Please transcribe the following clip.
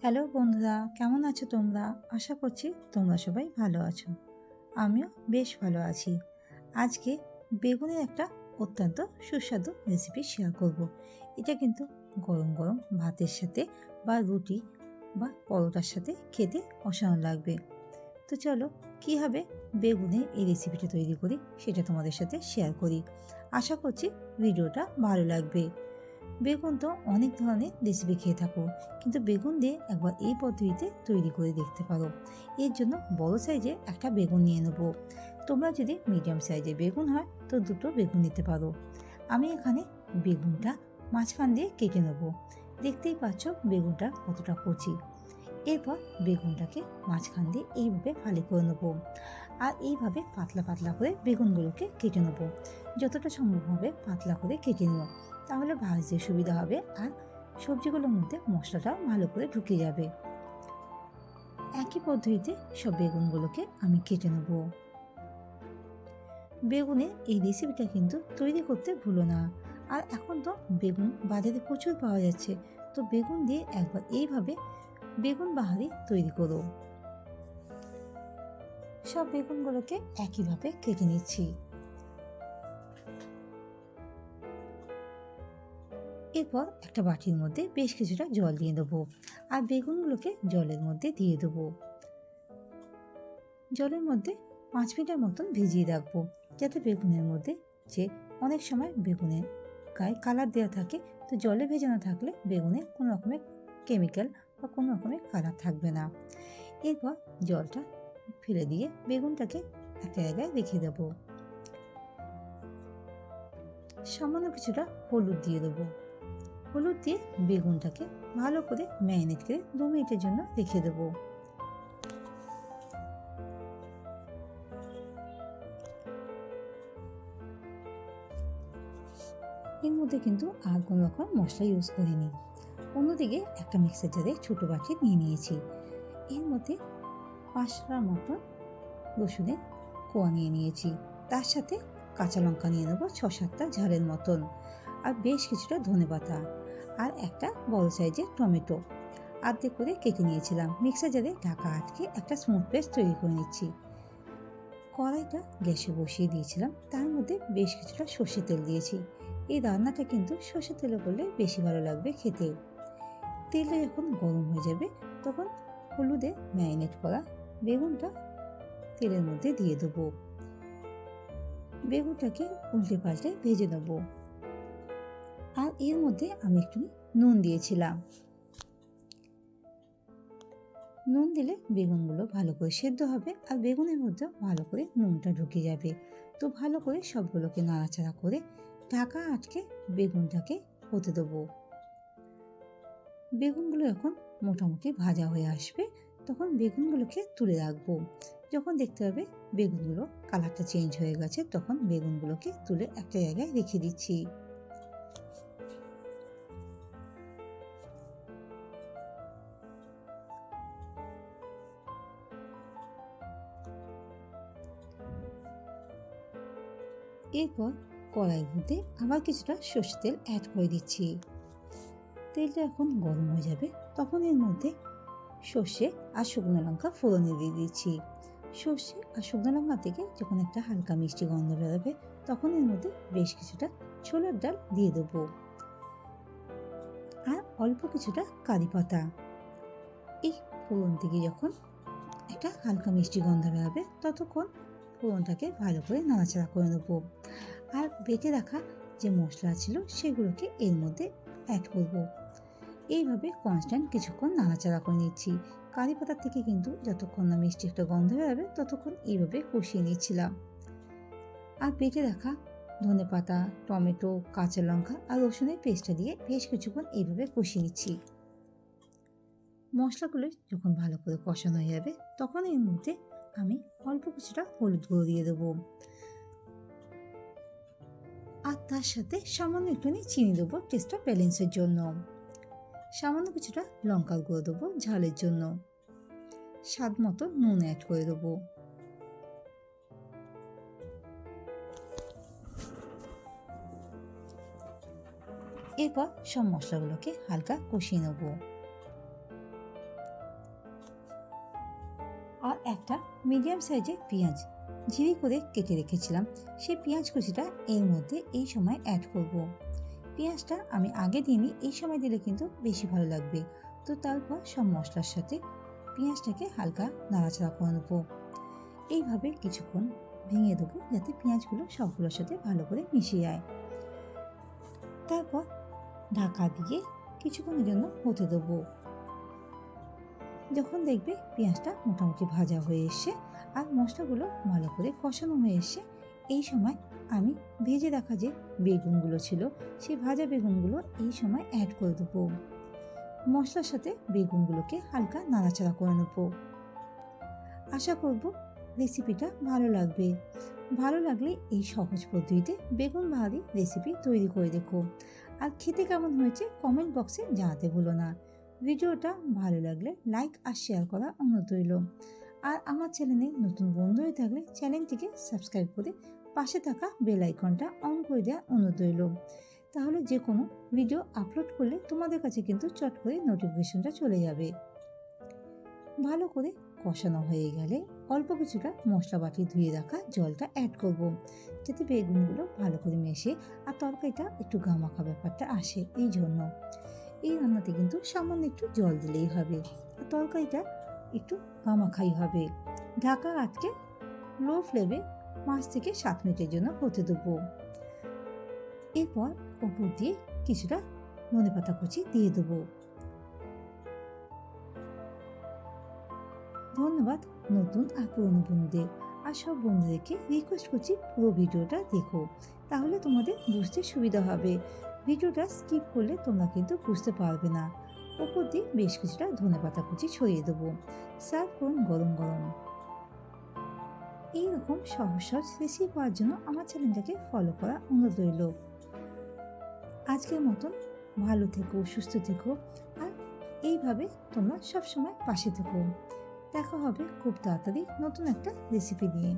Hello বন্ধুরা, কেমন আছো তোমরা? আশা করছি তোমরা সবাই ভালো আছো। আমিও বেশ ভালো আছি। আজকে বেগুনের একটা অত্যন্ত সুস্বাদু রেসিপি শেয়ার করব। এটা কিন্তু গরম গরম ভাতের সাথে বা রুটি বা পরোটার সাথে খেতে অসাধারণ লাগবে। তো চলো, কীভাবে বেগুনের এই রেসিপিটা তৈরি করি সেটা তোমাদের সাথে শেয়ার করি। আশা করছি ভিডিওটা ভালো লাগবে। বেগুন তো অনেক ধরনের রেসিপি খেয়ে থাকো। কিন্তু বেগুন দিয়ে একবার এই পদ্ধতিতে তৈরি করে দেখতে পারো। এর জন্য বড় সাইজে একটা বেগুন নিয়ে নেব। তোমরা যদি মিডিয়াম সাইজে বেগুন হয়, তো দুটো বেগুন নিতে পারো। আমি এখানে বেগুনটা মাঝখান দিয়ে কেটে নেব। দেখতেই পাচ্ছ বেগুনটা কতটা কচি। এরপর বেগুনটাকে মাঝখান দিয়ে এইভাবে ফালি করে নেব। আর এইভাবে পাতলা পাতলা করে বেগুনগুলোকে কেটে নেব। যতটা সম্ভব হবে পাতলা করে কেটে নিও। তাহলে ভাজতে সুবিধা হবে আর সবজিগুলোর মধ্যে মশলাটাও ভালো করে ঢুকে যাবে। একই পদ্ধতিতে সব বেগুনগুলোকে আমি কেটে নেব। বেগুনের এই রেসিপিটা কিন্তু তৈরি করতে ভুলো না। আর এখন তো বেগুন বাজারে প্রচুর পাওয়া যাচ্ছে। তো বেগুন দিয়ে একবার এইভাবে বেগুন বাহারি তৈরি করো। সব বেগুনগুলোকে একইভাবে কেটে নিচ্ছি। এরপর একটা বাটির মধ্যে বেশ কিছুটা জল দিয়ে দেবো আর বেগুনগুলোকে জলের মধ্যে দিয়ে দেবো। জলের মধ্যে পাঁচ মিনিটের মতন ভিজিয়ে রাখব যাতে বেগুনের মধ্যে যে অনেক সময় বেগুনের গায়ে কালার দেওয়া থাকে তো জলে ভেজানো থাকলে বেগুনে কোনো রকমের কেমিক্যাল বা কোনো রকমের কালার থাকবে না। এরপর জলটা ফেলে দিয়ে বেগুনটাকে একটা জায়গায় রেখে দেবো। সামান্য কিছুটা হলুদ দিয়ে দেবো। হলুদ দিয়ে বেগুনটাকে ভালো করে ম্যারিনেট করে দু মিনিটের জন্য রেখে দেবো। এর মধ্যে কিন্তু আর কোনো রকম মশলা ইউজ করিনি। অন্যদিকে একটা মিক্সার জারে ছোটো বাটি নিয়ে নিয়েছি। এর মধ্যে পাঁচটার মতন রসুনের কোয়া নিয়ে নিয়েছি। তার সাথে কাঁচা লঙ্কা নিয়ে নেব ছ সাতটা ঝালের মতন। আর বেশ কিছুটা ধনে পাতা আর একটা বড় সাইজের টমেটো। আর্ধেক করে কেটে নিয়েছিলাম। মিক্সার জারে ঢাকা আটকে একটা স্মুথ পেস্ট তৈরি করে নিচ্ছি। কড়াইটা গ্যাসে বসিয়ে দিয়েছিলাম। তার মধ্যে বেশ কিছুটা সর্ষে তেল দিয়েছি। এই রান্নাটা কিন্তু সর্ষে তেলে করলে বেশি ভালো লাগবে খেতে। তেলটা যখন গরম হয়ে যাবে, তখন হলুদে ম্যারিনেট করা বেগুনটা তেলের মধ্যে দিয়ে দেবো। বেগুনটাকে উল্টে পাল্টে ভেজে নেব। আর এর মধ্যে আমি একটু নুন দিয়েছিলাম। নুন দিলে বেগুনগুলো ভালো করে সেদ্ধ হবে আর বেগুনের মধ্যে ভালো করে নুনটা ঢুকে যাবে। তো ভালো করে সবগুলোকে নাড়াচাড়া করে ঢাকা আটকে বেগুনটাকে হতে দেবো। বেগুনগুলো এখন মোটামুটি ভাজা হয়ে আসবে। তখন বেগুনগুলোকে তুলে রাখব। যখন দেখতে হবে বেগুনগুলো কালারটা চেঞ্জ হয়ে গেছে, তখন বেগুনগুলোকে তুলে একটা জায়গায় রেখে দিচ্ছি। এরপর কড়াইয়ের মধ্যে আবার কিছুটা সর্ষে তেল অ্যাড করে দিচ্ছি। তেলটা এখন গরম হয়ে যাবে, তখন এর মধ্যে সর্ষে আর শুকনো লঙ্কা ফোড়নে দিয়ে দিচ্ছি। সর্ষে আর শুকনো লঙ্কা থেকে যখন একটা হালকা মিষ্টি গন্ধ বেরোবে, তখন এর মধ্যে বেশ কিছুটা ছোলার ডাল দিয়ে দেবো। আর অল্প কিছুটা কারি পাতা। এই ফোড়ন থেকে যখন একটা হালকা মিষ্টি গন্ধ বেরোবে, ততক্ষণ ফোড়নটাকে ভালো করে নাড়াচাড়া করে নেব। আর বেটে রাখা যে মশলা ছিল, সেগুলোকে এর মধ্যে অ্যাড করব। এইভাবে কনস্ট্যান্ট কিছুক্ষণ নাড়াচাড়া করে নিচ্ছি। কারি পাতার থেকে কিন্তু যতক্ষণ না মিষ্টি একটা গন্ধ বেরোবে, ততক্ষণ এইভাবে কষিয়ে নিচ্ছিলাম। আর বেটে রাখা ধনে পাতা, টমেটো, কাঁচা লঙ্কা আর রসুনের পেস্টটা দিয়ে বেশ কিছুক্ষণ এইভাবে কষিয়ে নিচ্ছি। মশলাগুলো যখন ভালো করে কষানো হয়ে যাবে, তখন এর মধ্যে আমি অল্প কিছুটা হলুদ গুঁড়ো দিয়ে দেবো। আর তার সাথে সামান্য একটুখানি চিনি দেবো টেস্টটা ব্যালেন্সের জন্য। সামান্য কিছুটা লঙ্কার গুঁড়ো দেবো ঝালের জন্য। স্বাদ মতো নুন অ্যাড করে দেবো। এরপর সব মশলাগুলোকে হালকা কষিয়ে নেব। আর একটা মিডিয়াম সাইজের পেঁয়াজ ঝিরি করে কেটে রেখেছিলাম। সেই পেঁয়াজ কুচিটা এর মধ্যে এই সময় অ্যাড করব। পেঁয়াজটা আমি আগে দিইনি এই সময় দিলে কিন্তু বেশি ভালো লাগবে। তো তারপর সব মশলার সাথে পেঁয়াজটাকে হালকা নাড়াচাড়া করে নেব। এইভাবে কিছুক্ষণ ভেঙে দেবো যাতে পেঁয়াজগুলো সবগুলোর সাথে ভালো করে মিশে যায়। তারপর ঢাকা দিয়ে কিছুক্ষণের জন্য হতে দেবো। যখন দেখবে পেঁয়াজটা মোটামুটি ভাজা হয়ে এসছে আর মশলাগুলো ভালো করে কষানো হয়ে এসছে এই সময় আমি ভেজে রাখা যে বেগুনগুলো ছিল সেই ভাজা বেগুনগুলো এই সময় অ্যাড করে দেবো। মশলার সাথে বেগুনগুলোকে হালকা নাড়াচাড়া করে নেব। আশা করব রেসিপিটা ভালো লাগবে। ভালো লাগলে এই সহজ পদ্ধতিতে বেগুন ভাজি রেসিপি তৈরি করে দেখো। আর খেতে কেমন হয়েছে কমেন্ট বক্সে জানাতে ভুলো না। ভিডিওটা ভালো লাগলে লাইক আর শেয়ার করা অনুরোধ রইল। আর আমার চ্যানেলে নতুন বন্ধু হয়ে থাকলে চ্যানেলটিকে সাবস্ক্রাইব করে পাশে থাকা বেল আইকনটা অন করে দেওয়ার অনুরোধ রইল। তাহলে যে কোনো ভিডিও আপলোড করলে তোমাদের কাছে কিন্তু চট করে নোটিফিকেশনটা চলে যাবে। ভালো করে কষানো হয়ে গেলে অল্প কিছুটা মশলা বাটি ধুয়ে রাখা জলটা অ্যাড করব, যাতে বেগুনগুলো ভালো করে মেশে আর তরকারিটা একটু গামাখা ব্যাপারটা আসে এই জন্য। এই রান্নাতে কিন্তু সামান্য একটু জল দিলেই হবে, আর তরকারিটা একটু গামাখাই হবে। ঢাকা আটকে লো ফ্লেমে পাঁচ থেকে সাত মিনিটের জন্য হতে দেবো। এরপর ওপর দিয়ে কিছুটা ধনে পাতা কুচি দিয়ে দেবো। ধন্যবাদ নতুন আর পুরনো বন্ধুদের। আর সব বন্ধুদেরকে রিকোয়েস্ট করছি পুরো ভিডিওটা দেখো। তাহলে তোমাদের বুঝতে সুবিধা হবে। ভিডিওটা স্কিপ করলে তোমরা কিন্তু বুঝতে পারবে না। ওপর দিয়ে বেশ কিছুটা ধনে পাতা কুচি ছড়িয়ে দেবো। সার্ভ করুন গরম গরম। এইরকম সমস্যার রেসিপি পাওয়ার জন্য আমার চ্যানেলটাকে ফলো করা অনুরোধ রইল। আজকের মতন ভালো থেকো, সুস্থ থেকো আর এইভাবে তোমরা সবসময় পাশে থেকো। দেখা হবে খুব তাড়াতাড়ি নতুন একটা রেসিপি নিয়ে।